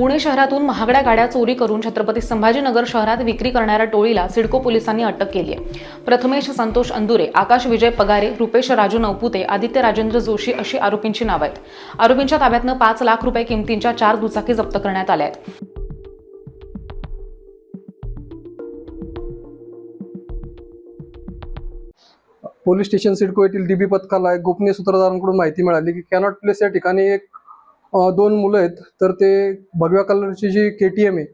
पुणे शहरातून महागड्या गाड्या चोरी करून छत्रपती संभाजीनगर शहरात विक्री करणाऱ्या टोळीला सिडको पोलिसांनी अटक केली आहे. प्रथमेश संतोष अंदुरे आकाश विजय पगारे रुपेश राजू नवपुते आदित्य राजेंद्र जोशी अशी आरोपींची नावं आहेत. आरोपींच्या ताब्यातनं पाच लाख रुपये किमतींच्या चार दुचाकी जप्त करण्यात आल्या आहेत. पोलीस स्टेशन सिडको येथील डीबी पथकाला एक गोपनीय सूत्रधारांकडून माहिती मिळाली की कॅनॉट प्लेस या ठिकाणी एक दोन मुलं आहेत. तर ते भगव्या कलरची जी के टी एम आहे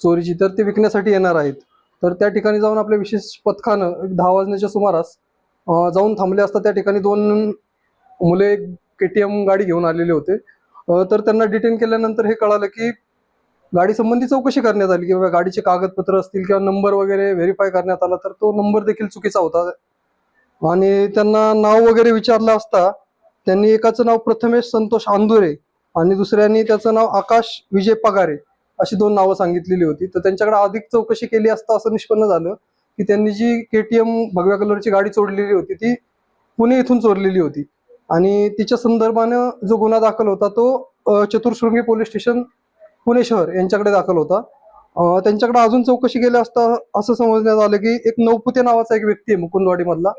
चोरीची तर ते विकण्यासाठी येणार आहेत. तर त्या ठिकाणी जाऊन आपल्या विशेष पथकानं दहा वाजण्याच्या सुमारास जाऊन थांबले असता त्या ठिकाणी दोन मुले के टी एम गाडी घेऊन आलेले होते. तर त्यांना डिटेन केल्यानंतर हे कळालं की गाडी संबंधी चौकशी करण्यात आली किंवा गाडीचे कागदपत्र असतील किंवा नंबर वगैरे व्हेरीफाय करण्यात आला तर तो नंबर देखील चुकीचा होता. आणि त्यांना नाव वगैरे विचारलं असता त्यांनी एकाचं नाव प्रथमेश संतोष आंदुरे आणि दुसऱ्यांनी त्याचं नाव आकाश विजय पगारे अशी दोन नावं सांगितलेली होती. तर त्यांच्याकडे अधिक चौकशी केली असता असं निष्पन्न झालं की त्यांनी जी केटीएम भगव्या कलरची गाडी चोरलेली होती ती पुणे इथून चोरलेली होती. आणि तिच्या संदर्भानं जो गुन्हा दाखल होता तो चतुर्शृंगी पोलीस स्टेशन पुणे शहर यांच्याकडे दाखल होता. त्यांच्याकडे अजून चौकशी केली असता असं समजण्यात आलं की एक नौपुते नावाचा एक व्यक्ती आहे मुकुंदवाडीमधला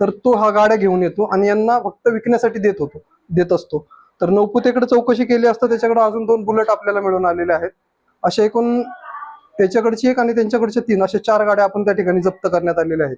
तर तो हा गाड्या घेऊन येतो आणि यांना फक्त विकण्यासाठी देत होतो देत असतो. तर नौपुतेकडे चौकशी केली असता त्याच्याकडे अजून दोन बुलेट आपल्याला मिळून आलेले आहेत. असे एकूण त्याच्याकडची एक आणि त्यांच्याकडच्या तीन अशा चार गाड्या आपण त्या ठिकाणी जप्त करण्यात आलेल्या आहेत.